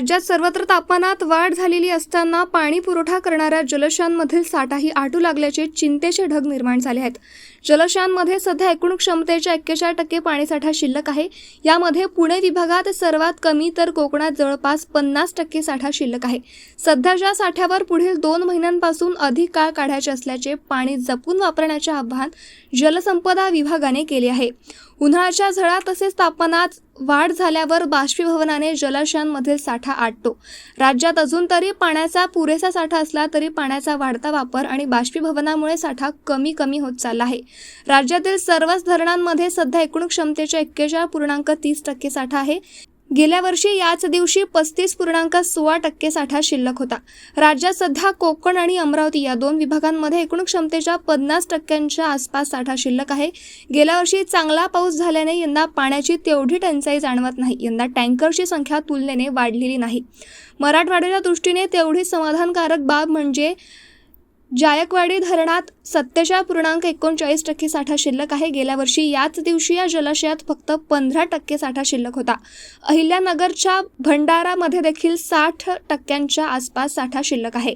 सर्वत्र तापमानात वाढ झालेली असताना पाणी पुरवठा करणाऱ्या जलशांमधील साठाही आटू लागल्याचे चिंतेचे ढग निर्माण झाले आहेत. जलशांमध्ये सध्या एकूण क्षमतेच्या एक्केचाळ टक्के पाणीसाठा शिल्लक आहे. यामध्ये पुणे विभागात सर्वात कमी तर कोकणात जवळपास पन्नास टक्के साठा शिल्लक आहे. सध्याच्या साठ्यावर पुढील दोन महिन्यांपासून अधिक काळ काढायचे असल्याचे पाणी जपून वापरण्याचे आवाहन जलसंपदा विभागाने केले आहे. उन्हाळ्याच्या झळा तसेच तापमानात वाढ झाल्यावर बाष्पीभवनाने जलाशयांमधील साठा आटतो. राज्यात अजून तरी पाण्याचा पुरेसा साठा असला तरी पाण्याचा वाढता वापर आणि बाष्पीभवनामुळे साठा कमी कमी होत चालला आहे. राज्यातील सर्वच धरणांमध्ये सध्या एकूण क्षमतेच्या एक्केचाळ पूर्णांक तीस टक्के साठा आहे. गेल्या वर्षी याच दिवशी पस्तीस पूर्णांक सोळा टक्के साठा शिल्लक होता. राज्यात सध्या कोकण आणि अमरावती या दोन विभागांमध्ये एकूण क्षमतेच्या पन्नास टक्क्यांच्या आसपास साठा शिल्लक आहे. गेल्या वर्षी चांगला पाऊस झाल्याने यंदा पाण्याची तेवढी टंचाई जाणवत नाही. यंदा टँकरची संख्या तुलनेने वाढलेली नाही. मराठवाड्याच्या दृष्टीने तेवढी समाधानकारक बाब म्हणजे जायकवाडी धरणात सत्तेचाळ पूर्णांक एकोणचाळीस टक्के साठा शिल्लक आहे. गेल्या वर्षी याच दिवशी या जलाशयात फक्त पंधरा टक्के साठा शिल्लक होता. अहिल्यानगरच्या भंडारामध्ये देखील साठ टक्क्यांच्या आसपास साठा शिल्लक आहे.